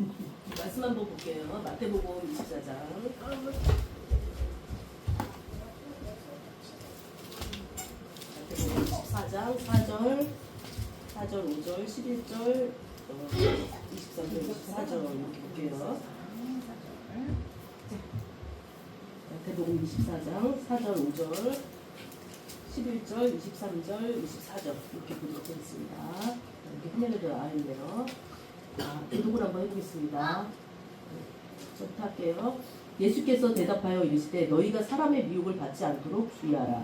말씀 한번 볼게요. 마태복음 24장. 마태복음 24장 4절, 4절, 5절, 11절, 어, 23절, 24절 이렇게 볼게요. 마태복음 24장 4절, 5절, 11절, 23절, 24절 이렇게 보도록 하겠습니다. 이렇게 나와 있네요. 자, 기록을 한번 해보겠습니다. 저부터 할게요. 예수께서 대답하여 이르시되 너희가 사람의 미혹을 받지 않도록 주의하라.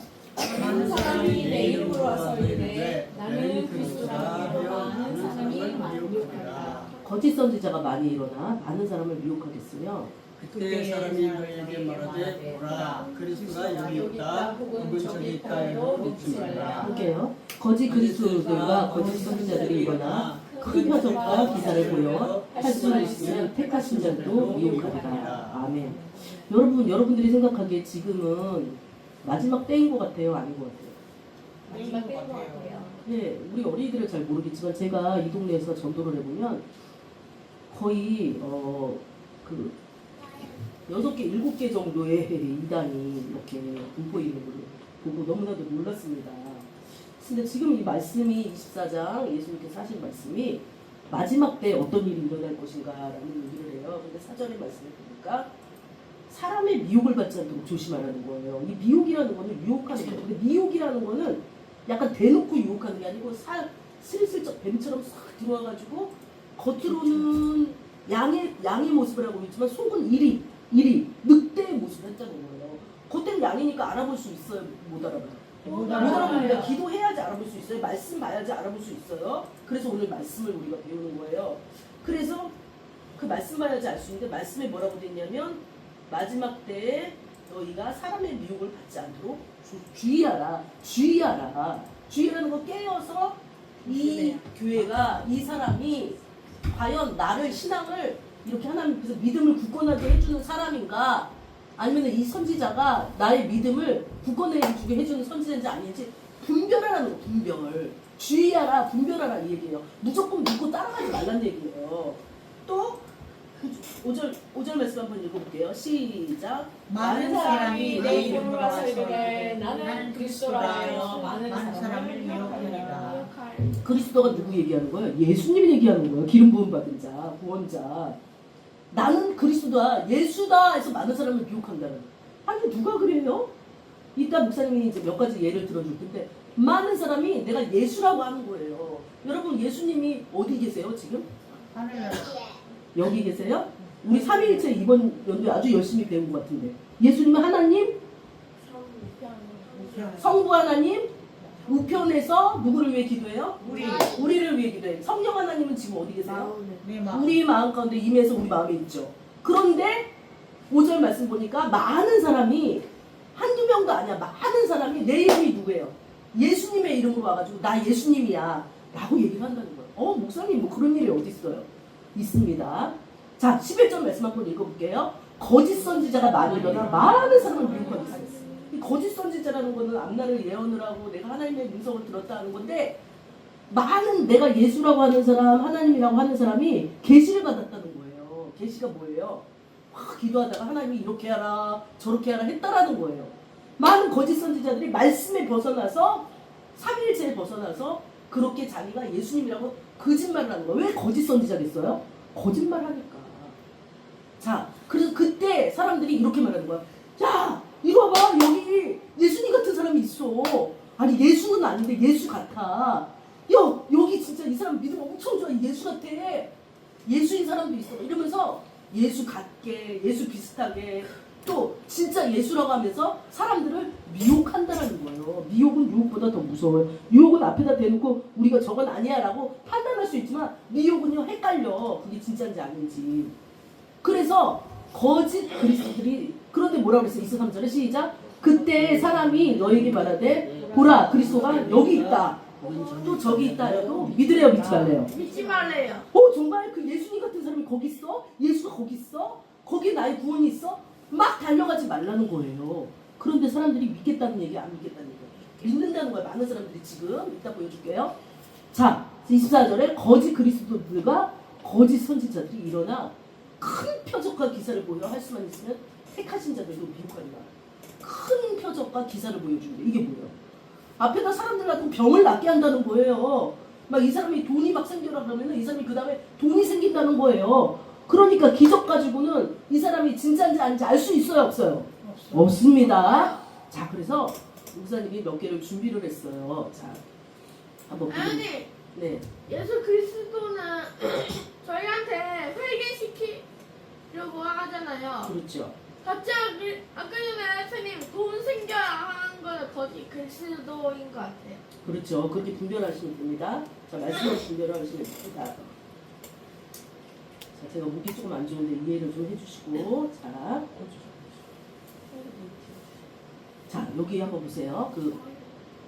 많은 사람이 내 이름으로 와서 이르되 나는 그리스도라 많은 사람이 미혹하리라. 거짓 선지자가 많이 일어나 많은 사람을 미혹하겠으며 그때 사람이 너희에게 말하되 보라 그리스도가 여기 있다 혹은 저기 있다 해도 믿지 말라 볼게요. 거짓 그리스도들과 거짓 선지자들이 일어나 큰 표적과 기사를 보여 할 수 있으면 택하 신 자도 미혹하리라. 아멘. 여러분 여러분들이 생각하기에 지금은 마지막 때인 것 같아요, 아닌 것 같아요? 마지막 때인 것 같아요. 네, 우리 어린이들은 잘 모르겠지만 제가 이 동네에서 전도를 해보면 거의 어 그 여섯 개, 일곱 개 정도의 이단이 이렇게 공포 있는 걸 보고 너무나도 놀랐습니다. 근데 지금 이 말씀이 24장 예수님께서 하신 말씀이 마지막 때 어떤 일이 일어날 것인가라는 얘기를 해요. 근데 사전의 말씀을 보니까 사람의 미혹을 받지 않도록 조심하라는 거예요. 이 미혹이라는 거는 유혹하는 거예요. 근데 미혹이라는 거는 약간 대놓고 유혹하는 게 아니고 살 슬슬쩍 뱀처럼 싹 들어와가지고 겉으로는 양의 양의 모습을 하고 있지만 속은 이리 이리 늑대의 모습을 했다는 거예요. 겉에는 양이니까 알아볼 수 있어요. 못 알아봐요. 못. 알아봅니다. 기도해야지 알아볼 수 있어요. 말씀 봐야지 알아볼 수 있어요. 그래서 오늘 말씀을 우리가 배우는 거예요. 그래서 그 말씀 봐야지 알 수 있는데 말씀에 뭐라고 돼 있냐면 마지막 때에 너희가 사람의 미혹을 받지 않도록 주- 주의하라. 주의하라. 주의라는 거 깨어서 이 교회가 이 사람이 과연 나를 신앙을 이렇게 하나님 앞에서 믿음을 굳건하게 해주는 사람인가 아니면 이 선지자가 나의 믿음을 굳건해주게 해주는 선지자인지 아닌지 분별하라는 거 분별 주의하라 분별하라 이 얘기예요. 무조건 믿고 따라가지 말란 얘기예요. 또 5절, 5절 말씀 한번 읽어볼게요. 시작. 많은 사람이 내 이름으로 이르되 나는 그리스도라. 하여 많은 사람을 미혹하리라. 그리스도가 누구 얘기하는 거예요? 예수님 얘기하는 거예요. 기름 부음 받은 자, 구원자. 나는 그리스도다, 예수다 해서 많은 사람을 미혹한다는. 아니 누가 그래요? 이따 목사님이 이제 몇 가지 예를 들어줄 텐데 많은 사람이 내가 예수라고 하는 거예요. 여러분 예수님이 어디 계세요 지금? 여기 계세요? 우리 삼위일체 이번 연도에 아주 열심히 배운 것 같은데 예수님은 하나님, 성부 하나님, 우편에서 누구를 위해 기도해요? 우리 우리를 위해 기도해. 성령 하나님은 지금 어디 계세요? 내 마음 우리 마음 가운데 임해서 우리 마음에 있죠. 그런데 5절 말씀 보니까 많은 사람이 한두 명도 아니야. 많은 사람이 내 이름이 누구예요? 예수님의 이름으로 와가지고 나 예수님이야. 라고 얘기를 한다는 거예요. 어, 목사님 뭐 그런 일이 어디 있어요? 있습니다. 자, 11절 말씀 한번 읽어볼게요. 거짓 선지자가 많이 일어나 많은 사람을 미혹하고 있어요. 이 거짓 선지자라는 거는 앞날을 예언을 하고 내가 하나님의 음성을 들었다 하는 건데 많은 내가 예수라고 하는 사람, 하나님이라고 하는 사람이 계시를 받았다는 거예요. 계시가 뭐예요? 막 기도하다가 하나님이 이렇게 하라, 저렇게 하라 했다라는 거예요. 많은 거짓 선지자들이 말씀에 벗어나서 삼일체에 벗어나서 그렇게 자기가 예수님이라고 거짓말을 하는 거예요. 왜 거짓 선지자겠어요? 거짓말하니까. 자, 그래서 그때 사람들이 이렇게 말하는 거야. 야, 이거 봐, 여기 예수님 같은 사람이 있어. 아니 예수는 아닌데 예수 같아. 야, 여기 진짜 이 사람 믿음 엄청 좋아. 예수 같아. 예수인 사람도 있어. 이러면서 예수 같게, 예수 비슷하게, 또 진짜 예수라고 하면서 사람들을 미혹한다라는 거예요. 미혹은 유혹보다 더 무서워요. 유혹은 앞에다 대놓고 우리가 저건 아니야라고 판단할 수 있지만 미혹은요 헷갈려. 그게 진짜인지 아닌지. 그래서 거짓 그리스도들이 그런데 뭐라고 그랬어? 23절에 시작. 그때 사람이 너에게 말하되 보라 그리스도가 여기 있다. 또 저기 있다 해도 믿으래요 믿지 말래요. 믿지 말래요. 어 정말 그 예수님 같은 사람이 거기 있어? 예수가 거기 있어? 거기에 나의 구원이 있어? 막 달려가지 말라는 거예요. 그런데 사람들이 믿겠다는 얘기 안 믿겠다는 얘기. 믿는다는 거예요. 많은 사람들이 지금 이따 보여줄게요. 자 24절에 거짓 그리스도들과 거짓 선지자들이 일어나 큰 표적과 기사를 보여 할 수만 있으면 택하신 자들도 미혹하리라. 큰 표적과 기사를 보여줍니다. 이게 뭐예요? 앞에다 사람들 같은 병을 낫게 한다는 거예요. 막 이 사람이 돈이 막 생겨라 그러면은 이 사람이 그 다음에 돈이 생긴다는 거예요. 그러니까 기적 가지고는 이 사람이 진짜인지 아닌지 알 수 있어요, 없어요? 없습니다. 자, 그래서 목사님이 몇 개를 준비를 했어요. 자, 한번 보세요. 아니 네, 예수 그리스도는 저희한테 회개시키려고 하잖아요. 그렇죠. 갑자기 아까 전에 선생님 돈 하는 거는 거짓 그리스도인 것 같아요. 그렇죠. 그렇게 분별하시면 됩니다. 자, 말씀을 분별하시면 됩니다. 자, 제가 목이 조금 안 좋은데 이해를 좀 해주시고, 자, 자 여기 한번 보세요. 그,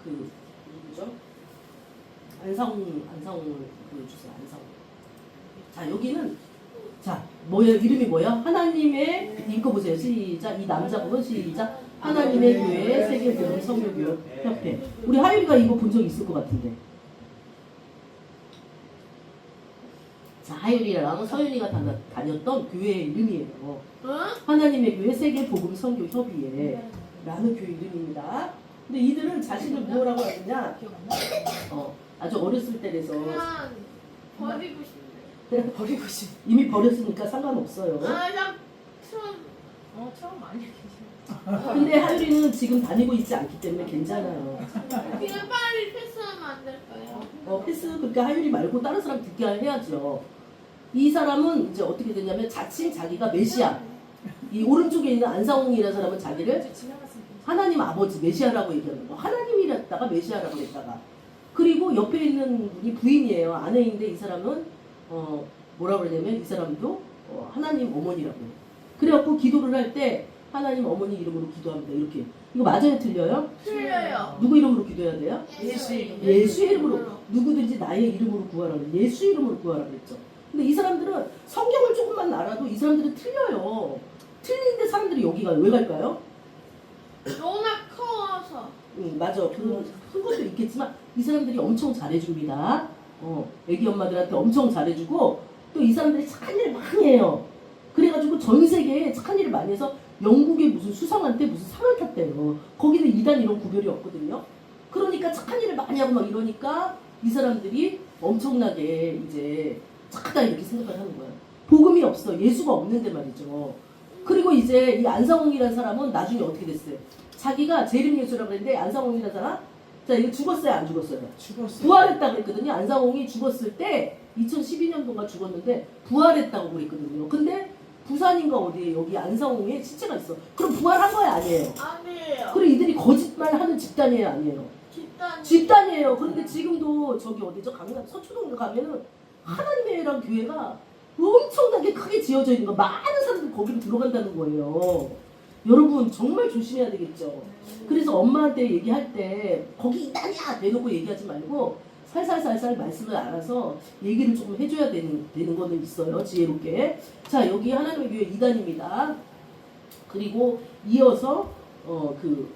그 누구죠? 안상홍, 안상홍을 보여주세요. 안상홍. 자, 여기는 자, 뭐예요? 이름이 뭐예요? 하나님의 읽어 보세요. 시작. 이 남자 보면 시작. 하나님의 교회 세계 교회 성교교 협회. 우리 하율이가 이거 본 적 있을 것 같은데. 자, 하율이랑 서윤이가 다- 다녔던 교회 이름이에요. 응? 하나님의 교회 세계 복음 선교 협의회 라는 교회 이름입니다. 근데 이들은 자신을 뭐라고 하느냐? 어, 아주 어렸을 그냥 버리고 싶네. 그냥 버리고 싶. 이미 버렸으니까 상관없어요. 아, 나 처음 어 처음 많이 근데 하율이는 지금 다니고 있지 않기 때문에 괜찮아요. 그냥 빨리 패스하면 안 될까요? 어, 패스 그러니까 하율이 말고 다른 사람 듣게 해야죠. 이 사람은 이제 어떻게 되냐면 자칭 자기가 메시아. 이 오른쪽에 있는 안상홍이라는 사람은 자기를 하나님 아버지 메시아라고 얘기하는 거. 하나님이랬다가 메시아라고 했다가. 그리고 옆에 있는 분이 부인이에요. 아내인데 이 사람은 어 뭐라 그러냐면 이 사람도 어, 하나님 어머니라고. 그래갖고 기도를 할 때 하나님 어머니 이름으로 기도합니다. 이렇게. 이거 맞아요? 틀려요? 틀려요. 누구 이름으로 기도해야 돼요? 예수 예수 이름으로 누구든지 나의 이름으로 구하라 그래. 예수 이름으로 구하라 그랬죠. 근데 이 사람들은 성경을 조금만 알아도 이 사람들은 틀려요. 틀린데 사람들이 여기가 왜 갈까요? 워낙 커서 응, 맞아. 그런 큰 것도 있겠지만 이 사람들이 엄청 잘해줍니다. 어, 애기 엄마들한테 엄청 잘해주고 또 이 사람들이 착한 일을 많이 해요. 그래가지고 전 세계에 착한 일을 많이 해서 영국의 무슨 수상한테 무슨 상을 탔대요. 거기는 이단 이런 구별이 없거든요. 그러니까 착한 일을 많이 하고 막 이러니까 이 사람들이 엄청나게 이제 착하다 이렇게 생각을 하는 거예요. 복음이 없어. 예수가 없는데 말이죠. 그리고 이제 이 안상홍이라는 사람은 나중에 어떻게 됐어요? 자기가 재림 예수라고 그랬는데 안상홍이라는 사람 자 이거 죽었어요 안 죽었어요? 죽었어. 부활했다고 그랬거든요. 안상홍이 죽었을 때 2012년도가 죽었는데 부활했다고 그랬거든요. 근데 부산인가 어디에 여기 안상홍에 시체가 있어. 그럼 부활한 거야 아니에요? 아니에요. 그리고 이들이 거짓말 하는 집단이에요 아니에요? 집단 집단이에요. 그런데 지금도 저기 어디죠? 강남 서초동 가면은 하나님의 랑 교회가 엄청나게 크게 지어져 있는 거 많은 사람들이 거기로 들어간다는 거예요. 여러분 정말 조심해야 되겠죠. 그래서 엄마한테 얘기할 때 거기 이단이야 대놓고 얘기하지 말고 살살살살 말씀을 알아서 얘기를 조금 해줘야 되는 되는 거는 있어요 지혜롭게. 자 여기 하나님의 교회 이단입니다. 그리고 이어서 어 그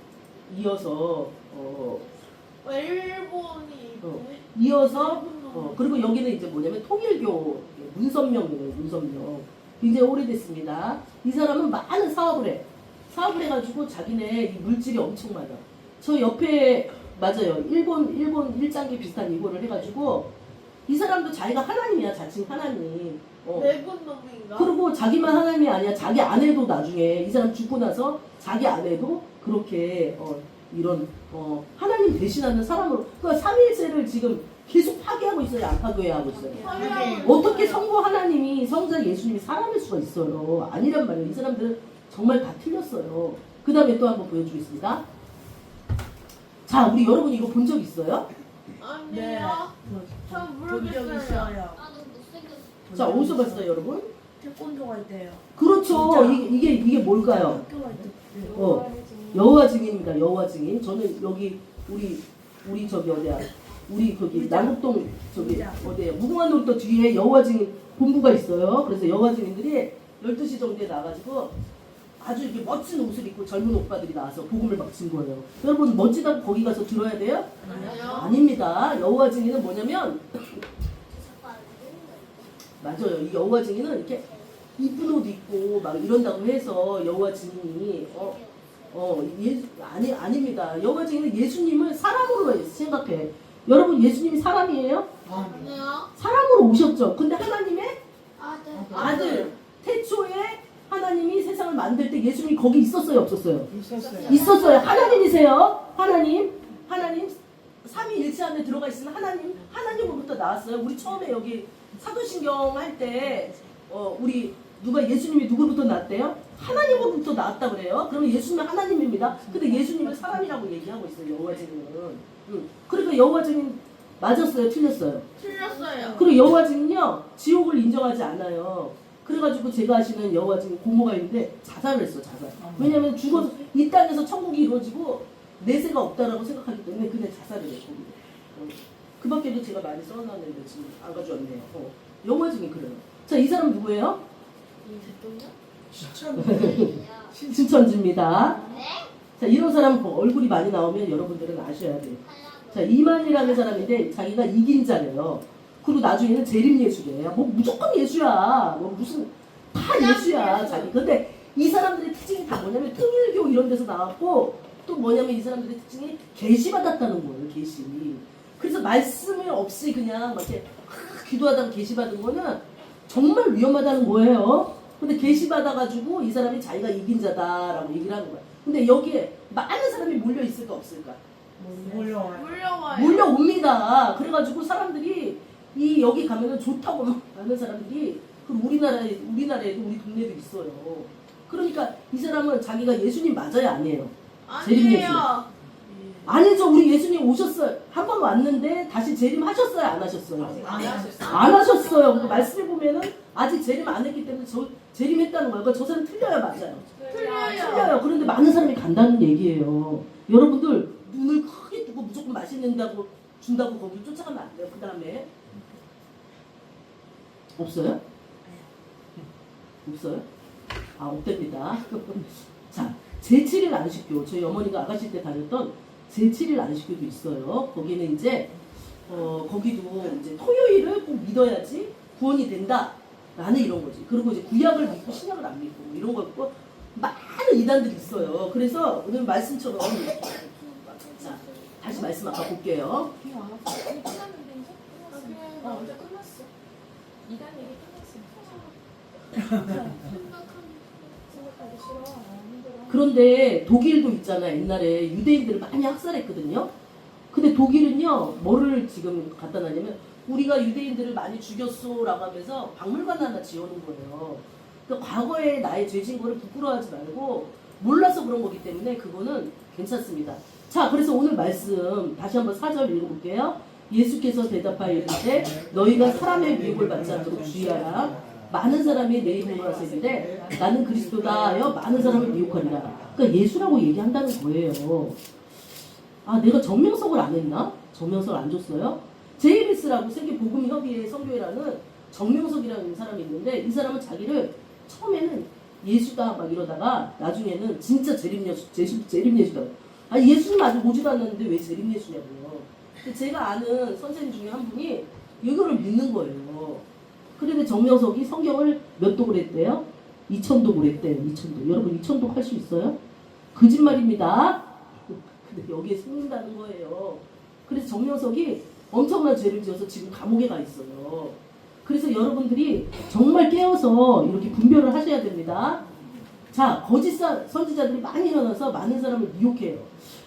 이어서 어 일본이 어. 이어서 어, 그리고 여기는 이제 뭐냐면 통일교 문선명이에요, 문선명. 굉장히 오래됐습니다. 이 사람은 많은 사업을 해. 사업을 해가지고 자기네 이 물질이 엄청 많아. 저 옆에, 맞아요. 일본, 일본 일장기 비슷한 이거를 해가지고 이 사람도 자기가 하나님이야, 자칭 하나님. 어. 내분 놈인가? 그리고 자기만 하나님이 아니야. 자기 아내도 나중에 이 사람 죽고 나서 자기 아내도 그렇게 어, 이런 어, 하나님 대신하는 사람으로 그러니까 삼일체를 지금 계속 파괴하고 있어요. 안 파괴 하고 있어요. 어떻게 성부 하나님이 성자 예수님이 사람일 수가 있어요? 아니란 말이에요. 이 사람들은 정말 다 틀렸어요. 그 다음에 또 한번 보여주겠습니다. 자, 우리 여러분 이거 본 적 있어요? 아니에요. 저 본적 모르겠어요. 있어요. 자, 어디서 봤어요, 여러분? 태권도가 있대요. 그렇죠. 진짜? 이게, 이게, 이게 뭘까요? 학교가 있대요. 어, 여호와 증인입니다. 여호와 증인. 저는 여기 우리 우리 저기 어디야? 우리 거기 의자. 남북동 저기 의자. 어디야? 무궁화 놀터 뒤에 여호와 증인 본부가 있어요. 그래서 여호와 증인들이 12시 정도에 나가지고 아주 이렇게 멋진 옷을 입고 젊은 오빠들이 나와서 복음을 막친 거예요. 여러분 멋지다고 거기 가서 들어야 돼요? 아니요. 아닙니다. 여호와 증인은 뭐냐면 맞아요. 이 여호와 증인은 이렇게 이쁜 옷 입고 막 이런다고 해서 여호와 증인이 어, 어, 예, 아니, 아닙니다. 여호와 증인은 예수님을 사람으로 생각해. 여러분, 예수님이 사람이에요? 아니요. 사람으로 오셨죠. 근데 하나님의 아들. 아들, 하나님이 세상을 만들 때 예수님이 거기 있었어요, 없었어요? 있었어요. 있었어요. 하나님이세요. 하나님, 하나님 삼위일체 안에 들어가 있으면 하나님, 하나님으로부터 나왔어요. 우리 처음에 여기 사도신경 할 때 어, 우리 누가 예수님이 누구부터 나왔대요? 하나님으로부터 나왔다 그래요. 그러면 예수님은 하나님입니다. 근데 예수님을 사람이라고 얘기하고 있어요. 여호와 증인은. 응. 그러니까 여호와 증인 맞았어요, 틀렸어요. 틀렸어요. 그리고 여호와 증인요 지옥을 인정하지 않아요. 그래가지고 제가 아시는 여호와 증인 고모가 있는데 자살을 했어 자살. 왜냐면 죽어서 이 땅에서 천국이 이루어지고 내세가 없다라고 생각하기 때문에 그냥 자살을 했고 어. 그 밖에도 제가 많이 써놨는데 지금 안 가져왔네요. 어. 여호와 증인 그래요. 자 이 사람 누구예요? 신천지입니다. 자 이런 사람 뭐 얼굴이 많이 나오면 여러분들은 아셔야 돼요. 자 이만이라는 사람인데 자기가 이긴 자래요. 그리고 나중에는 재림 예수래요. 뭐 무조건 예수야. 뭐 무슨 다 예수야 자기. 근데 이 사람들의 특징이 다 뭐냐면 통일교 이런 데서 나왔고 또 뭐냐면 이 사람들의 특징이 계시 받았다는 거예요. 계시. 그래서 말씀을 없이 그냥 막 이렇게 하, 기도하다가 계시 받은 거는 정말 위험하다는 거예요. 근데 계시 받아가지고 이 사람이 자기가 이긴 자다라고 얘기를 하는 거야. 근데 여기에 많은 사람이 몰려 있을까 없을까? 몰려와요. 몰려옵니다. 그래가지고 사람들이 이 여기 가면은 좋다고 막 하는 사람들이 그 우리나라에 우리나라에도 우리 동네도 있어요. 그러니까 이 사람은 자기가 예수님 맞아요, 아니에요? 재림 예수. 아니에요. 아니죠. 우리 예수님 오셨어요. 한 번 왔는데 다시 재림하셨어요, 안 하셨어요? 안 하셨어요. 안 하셨어요. 그 말씀해 보면은 아직 재림 안 했기 때문에 저 재림했다는 거예요. 그러니까 저 사람 틀려요, 맞아요. 틀려요. 틀려요. 그런데 많은 사람이 간다는 얘기예요. 여러분들 눈을 크게 뜨고 무조건 맛있는다고 준다고 거기 쫓아가면 안 돼요. 그 다음에 없어요? 없어요? 아 없답니다. 자 제7일 안식교 저희 어머니가 아가씨 때 다녔던 제7일 안식교도 있어요. 거기는 이제 어 거기도 이제 토요일을 꼭 믿어야지 구원이 된다. 라는 이런 거지. 그리고 이제 구약을 믿고 신약을 안 믿고 뭐 이런 거 있고 많은 이단들이 있어요. 그래서 오늘 말씀처럼 자 다시 말씀 아까 볼게요. 어. 이단 얘기 끝났어. 힘들어. 그런데 독일도 있잖아. 옛날에 유대인들을 많이 학살했거든요. 근데 독일은요, 뭐를 지금 갖다 놨냐면, 우리가 유대인들을 많이 죽였소라고 하면서 박물관 하나 지어놓은 거예요. 그러니까 과거에 나의 죄진 거를 부끄러워하지 말고, 몰라서 그런 거기 때문에 그거는 괜찮습니다. 자, 그래서 오늘 말씀 다시 한번 사절 읽어볼게요. 예수께서 대답하여 이르되 너희가 사람의 미혹을 받지 않도록 주의하라. 많은 사람이 내 이름으로 하시는데 나는 그리스도다 하여 많은 사람을 미혹하리라. 그러니까 예수라고 얘기한다는 거예요. 아 내가 정명석을 안 했나? 정명석을 안 줬어요? 제이비스라고 세계 복음 협의회 선교회라는 정명석이라는 사람이 있는데 이 사람은 자기를 처음에는 예수다 막 이러다가 나중에는 진짜 재림 예수 재림, 예수다. 아 예수님 아직 오지도 않았는데 왜 재림 예수냐고요. 근데 제가 아는 선생님 중에 한 분이 이거를 믿는 거예요. 그런데 정명석이 성경을 몇 독을 했대요? 2천독을 했대요. 2천독. 여러분 2천독 할 수 있어요? 거짓말입니다. 근데 여기에 숨는다는 거예요. 그래서 정명석이 엄청난 죄를 지어서 지금 감옥에 가 있어요. 그래서 여러분들이 정말 깨어서 이렇게 분별을 하셔야 됩니다. 자, 거짓 사- 선지자들이 많이 일어나서 많은 사람을 미혹해요.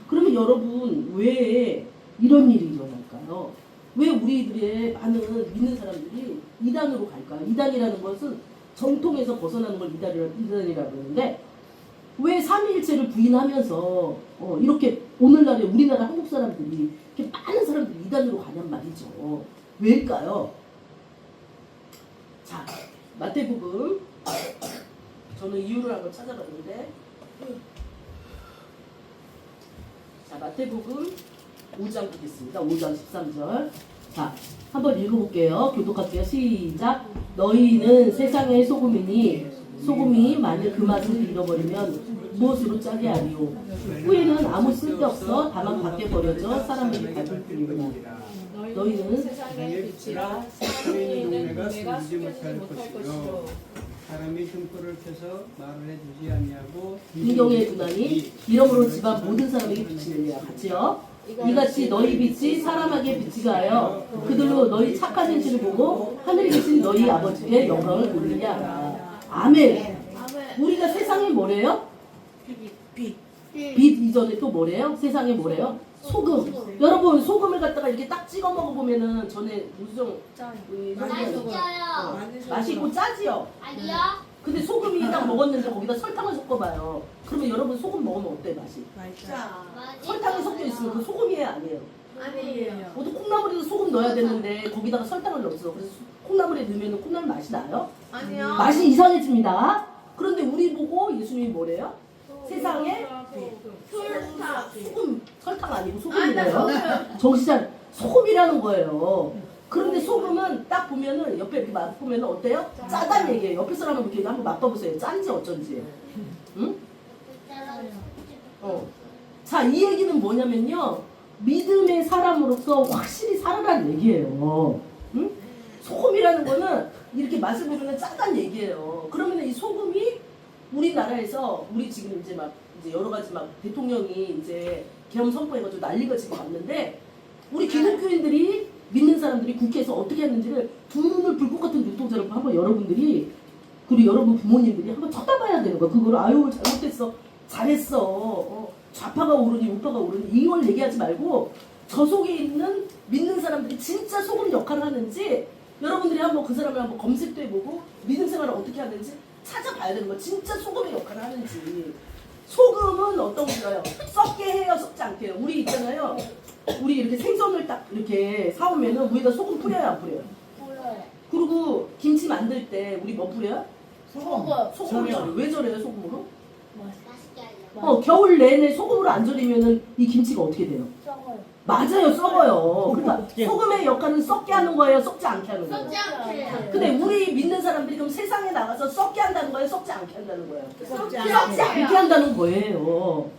그러면 여러분 왜 이런 일이 일어날까요? 왜 우리들의 많은 믿는 사람들이 이단으로 갈까요? 이단이라는 것은 정통에서 벗어나는 걸 이단이라, 이단이라고 그러는데 왜 삼위일체를 부인하면서 어, 이렇게 오늘날에 우리나라 한국 사람들이 이렇게 많은 사람들이 이단으로 가냔 말이죠. 왜일까요? 자, 마태복음 저는 이유를 한번 찾아봤는데 자, 마태복음 5장 보겠습니다. 5장 13절. 자, 한번 읽어볼게요. 교독할게요. 시작. 너희는 세상의 소금이니 소금이 만일 그 맛을 잃어버리면 무엇으로 짜게 하리요? 후에는 아무 쓸데없어 다만 밖에 버려져 사람들이 밟을 뿐이니라. 너희는 세상의 빛이라 세상의 있는 동네가 숨기지 못할 것이요. 사람이 등불을 켜서 말을 해주지 아니하고 인경의 두나니 이러므로 집안 모든 사람에게 되리라 같이요 이같이 너희 빛이 사람에게 빛이 가요 그들로 너희 착한 행실을 보고 하늘에 계신 너희 아버지께 영광을 돌리게 하라 아멘. 우리가 세상에 뭐래요? 빛. 빛 이전에 또 뭐래요? 세상에 뭐래요? 소금 여러분 소금을 갖다가 이렇게 딱 찍어 먹어보면은 전에 짠. 우리 맛있어요. 어, 맛있고 짜지요 아니요. 근데 소금이 딱 먹었는데 거기다 설탕을 섞어봐요 그러면 여러분 소금 먹으면 어때 맛이? 설탕이 섞여 있으면 그 소금이에요 아니에요? 아니에요. 모두 콩나물에도 소금 넣어야 되는데 거기다가 설탕을 넣었어. 그래서 콩나물에 넣으면 콩나물 맛이 나요? 아니요. 맛이 이상해집니다. 그런데 우리 보고 예수님이 뭐래요? 세상에 설탕. 소금, 설탕 아니고 소금이래요. 정시장 소금이라는 거예요. 그런데 소금은 딱 보면은 옆에 이렇게 맛보면 어때요? 짜단 얘기예요. 옆에 사람 한번 이렇게 한번 맛봐보세요. 짠지 어쩐지. 응? 어. 자, 이 얘기는 뭐냐면요. 믿음의 사람으로서 확실히 살아라는 얘기예요. 응? 소금이라는 거는 이렇게 맛을 보면 짜단 얘기예요. 그러면 이 소금이 우리나라에서 우리 지금 이제 막 이제 여러 가지 막 대통령이 이제 계엄 선포해가지고 난리가 지금 왔는데 우리 기독교인들이 믿는 사람들이 국회에서 어떻게 했는지를 두 눈을 불꽃 같은 눈동자로 한번 여러분들이 그리고 여러분 부모님들이 한번 쳐다봐야 되는 거야. 그걸 아유 잘못했어, 잘했어, 어, 좌파가 오르니 우파가 오르니 이걸 얘기하지 말고 저 속에 있는 믿는 사람들이 진짜 소금 역할을 하는지 여러분들이 한번 그 사람을 한번 검색도 해보고 믿음 생활을 어떻게 하는지 찾아봐야 되는 거야. 진짜 소금의 역할을 하는지. 소금은 어떤 거예요? 썩게 해요, 썩지 않게 해요. 우리 있잖아요. 우리 이렇게 생선을 딱 이렇게 사오면은 위에다 소금 뿌려요, 안 뿌려요? 그리고 김치 만들 때 우리 뭐 뿌려요? 소금. 소금이요. 왜 저래요, 소금으로? 하려고. 어, 겨울 내내 소금으로 안 절이면은 이 김치가 어떻게 돼요? 썩어요. 맞아요, 썩어요. 그러니까 소금의 역할은 썩게 하는 거예요, 썩지 않게 하는 거예요. 썩지 않게. 근데 우리 믿는 사람들이 그럼 세상에 나가서 썩게 한다는 거예요, 썩지 않게 한다는 거예요? 썩지 썩지 않게 한다는 거예요.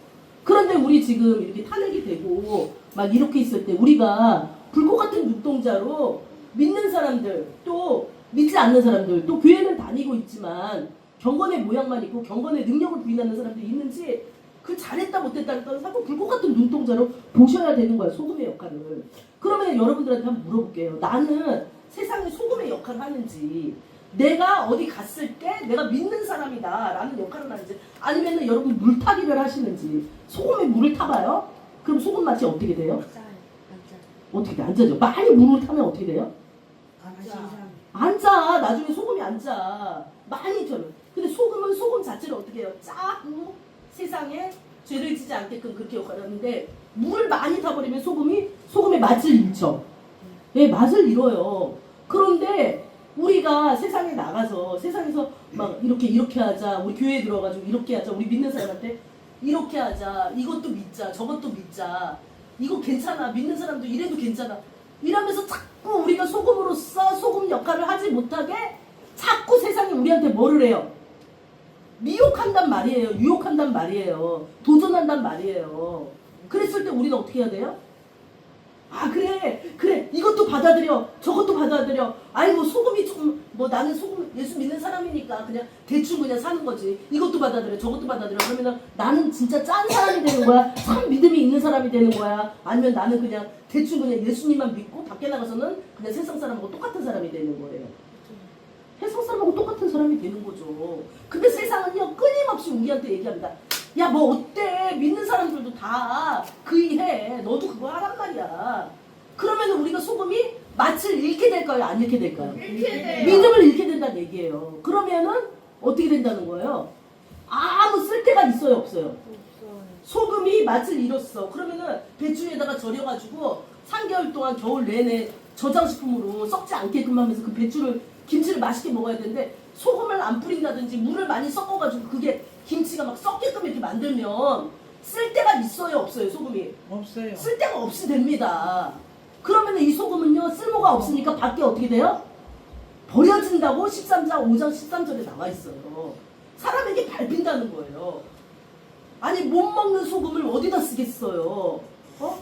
그런데 우리 지금 이렇게 탄핵이 되고 막 이렇게 있을 때 우리가 불꽃 같은 눈동자로 믿는 사람들 또 믿지 않는 사람들 또 교회는 다니고 있지만 경건의 모양만 있고 경건의 능력을 부인하는 사람들이 있는지 그 잘했다 못했다를 떠나서 불꽃 같은 눈동자로 보셔야 되는 거야 소금의 역할을. 그러면 여러분들한테 한번 물어볼게요. 나는 세상에 소금의 역할을 하는지 내가 어디 갔을 때 내가 믿는 사람이다 라는 역할을 하는지 아니면 여러분 물타기를 하시는지 소금에 물을 타봐요? 그럼 소금 맛이 어떻게 돼요? 어떻게 돼? 안 짜죠? 많이 물을 타면 어떻게 돼요? 안 짜. 나중에 소금이 안 짜. 많이 져요. 근데 소금은 소금 자체를 어떻게 해요? 짜고 세상에 죄를 지지 않게끔 그렇게 역할을 하는데 물을 많이 타버리면 소금이 소금의 맛을 잃죠. 예, 맛을 잃어요. 그런데 우리가 세상에 나가서 세상에서 막 이렇게 이렇게 하자 우리 교회에 들어가지고 이렇게 하자 우리 믿는 사람한테 이렇게 하자 이것도 믿자 저것도 믿자 이거 괜찮아 믿는 사람도 이래도 괜찮아 이러면서 자꾸 우리가 소금으로서 소금 역할을 하지 못하게 자꾸 세상이 우리한테 뭐를 해요 미혹한단 말이에요. 유혹한단 말이에요. 도전한단 말이에요. 그랬을 때 우리는 어떻게 해야 돼요? 아 그래. 그래. 이것도 받아들여. 저것도 받아들여. 아이 뭐 소금이 좀 뭐 나는 소금 예수 믿는 사람이니까 그냥 대충 그냥 사는 거지. 이것도 받아들여. 저것도 받아들여. 그러면은 나는 진짜 짠 사람이 되는 거야? 참 믿음이 있는 사람이 되는 거야? 아니면 나는 그냥 대충 그냥 예수님만 믿고 밖에 나가서는 그냥 세상 사람하고 똑같은 사람이 되는 거예요 세상 사람하고 똑같은 사람이 되는 거죠. 근데 세상은요 끊임없이 우리한테 얘기합니다. 야 뭐 어때? 믿는 사람들도 다 그이해. 너도 그거 하란 말이야. 그러면 우리가 소금이 맛을 잃게 될까요? 안 잃게 될까요? 이렇게 돼요. 믿음을 잃게 된다는 얘기예요. 그러면은 어떻게 된다는 거예요? 아무 쓸데가 있어요 없어요? 소금이 맛을 잃었어. 그러면은 배추에다가 절여가지고 3개월 동안 겨울 내내 저장식품으로 썩지 않게끔 하면서 그 배추를 김치를 맛있게 먹어야 되는데 소금을 안 뿌린다든지 물을 많이 섞어가지고 그게 김치가 막 썩게끔 이렇게 만들면 쓸데가 있어요 없어요 소금이 없어요. 쓸데가 없이 됩니다 그러면 이 소금은요 쓸모가 없으니까 밖에 어떻게 돼요? 버려진다고 13장 5장 13절에 나와 있어요 사람에게 밟힌다는 거예요 아니 못 먹는 소금을 어디다 쓰겠어요 어?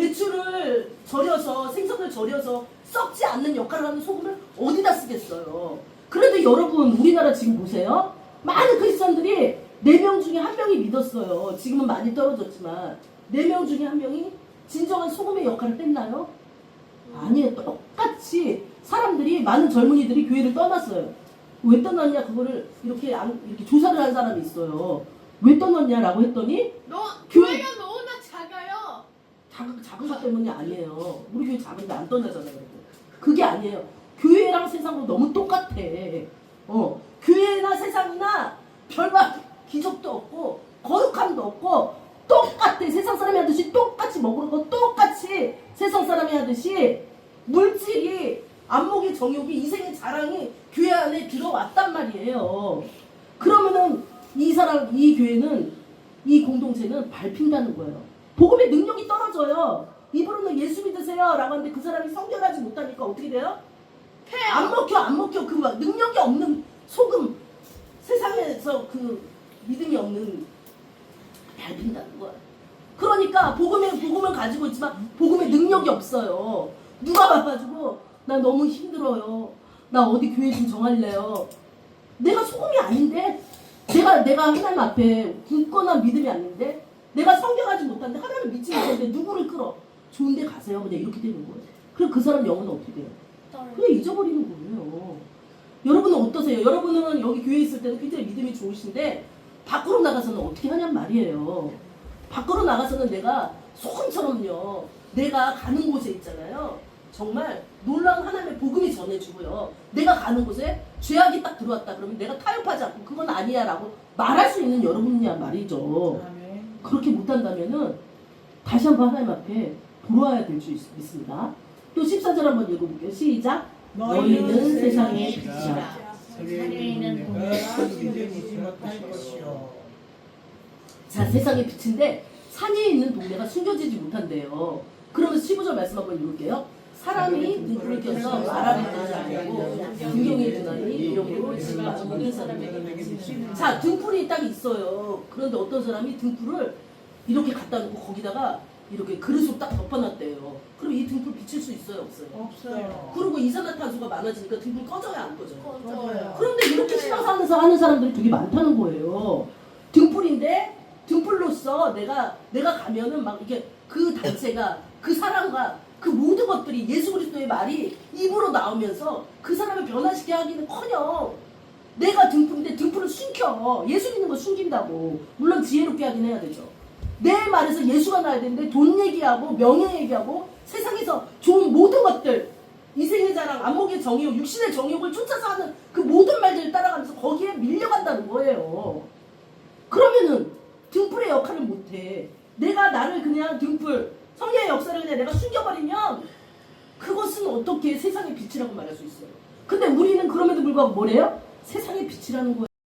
배추를 절여서 생선을 절여서 썩지 않는 역할을 하는 소금을 어디다 쓰겠어요. 그래도 여러분 우리나라 지금 보세요. 많은 크리스천들이 네명 중에 한 명이 믿었어요. 지금은 많이 떨어졌지만 네명 중에 한 명이 진정한 소금의 역할을 했나요? 아니에요. 똑같이 사람들이 많은 젊은이들이 교회를 떠났어요. 왜 떠났냐 그거를 이렇게 안- 이렇게 조사를 한 사람이 있어요. 왜 떠났냐라고 했더니 너 교회- 교회가 작아요. 작은 작은 것 때문이 아니에요. 우리 교회 작은데 안 떠나잖아요. 그게 아니에요. 교회랑 세상도 너무 똑같아. 어, 교회나 세상이나 별반 기적도 없고 거룩함도 없고 똑같아. 세상 사람이 하듯이 똑같이 먹는 거 똑같이 세상 사람이 하듯이 물질이 안목의 정욕이 이생의 자랑이 교회 안에 들어왔단 말이에요. 그러면은 이 사람 이 교회는 이 공동체는 밟힌다는 거예요. 복음의 능력이 떨어져요. 입으로는 예수 믿으세요 라고 하는데 그 사람이 성결하지 못하니까 어떻게 돼요? 안 먹혀 안 먹혀 그 막 능력이 없는 소금 세상에서 그 믿음이 없는 밟힌다는 거야. 그러니까 복음의 복음을 가지고 있지만 복음의 능력이 없어요. 누가 봐가지고 나 너무 힘들어요. 나 어디 교회 좀 정할래요. 내가 소금이 아닌데 내가 내가 하나님 앞에 굳건한 믿음이 아닌데 내가 성경하지 못하는데 하나님 믿지 못하는데 누구를 끌어 좋은데 가세요 그냥 이렇게 되는 거예요. 그럼 그 사람 영혼은 어떻게 돼요? 그냥 잊어버리는 거예요. 여러분은 어떠세요? 여러분은 여기 교회에 있을 때는 굉장히 믿음이 좋으신데 밖으로 나가서는 어떻게 하냔 말이에요. 밖으로 나가서는 내가 소금처럼요. 내가 가는 곳에 있잖아요. 정말 놀라운 하나님의 복음이 전해주고요. 내가 가는 곳에 죄악이 딱 들어왔다 그러면 내가 타협하지 않고 그건 아니야 라고 말할 수 있는 여러분이야 말이죠. 그렇게 못한다면은 다시 한번 하나님 앞에 돌아와야 될줄 믿습니다. 또 14절 한번 읽어볼게요. 시작. 너희는 세상의 빛이라. 있는 것이요. 자, 세상의 빛인데 산에 있는 동네가 숨겨지지 못한대요. 그러면 15절 말씀 한번 읽을게요. 사람이 등불을 켜서 말하는 것이 아니고 등경의 눈안이 이름으로 지금 모든 사람에게 자 등불이 딱 있어요. 그런데 어떤 사람이 등불을 이렇게 갖다 놓고 거기다가 이렇게 그릇으로 딱 덮어놨대요. 그럼 이 등불 비칠 수 있어요, 없어요? 없어요. 그리고 이산화탄소가 많아지니까 등불 꺼져요, 안 꺼져요? 꺼져요. 그런데 이렇게 신앙사하면서 하는 사람들이 되게 많다는 거예요. 등불인데 등불로서 내가 내가 가면은 막 이게 그 단체가 그 사람과 그 모든 것들이 예수 그리스도의 말이 입으로 나오면서 그 사람을 변화시켜 하기는커녕 내가 등불인데 등불을 숨겨 예수 믿는 거 숨긴다고 물론 지혜롭게 하긴 해야 되죠. 내 말에서 예수가 나야 되는데 돈 얘기하고 명예 얘기하고 세상에서 좋은 모든 것들 이생의 자랑, 안목의 정욕, 육신의 정욕을 쫓아서 하는 그 모든 말들을 따라가면서 거기에 밀려간다는 거예요. 그러면은 등불의 역할을 못해. 내가 나를 그냥 등불, 성령의 역사를 내가 숨겨버리면 그것은 어떻게 세상의 빛이라고 말할 수 있어요. 근데 우리는 그럼에도 불구하고 뭐래요? 세상의 빛이라는 거예요.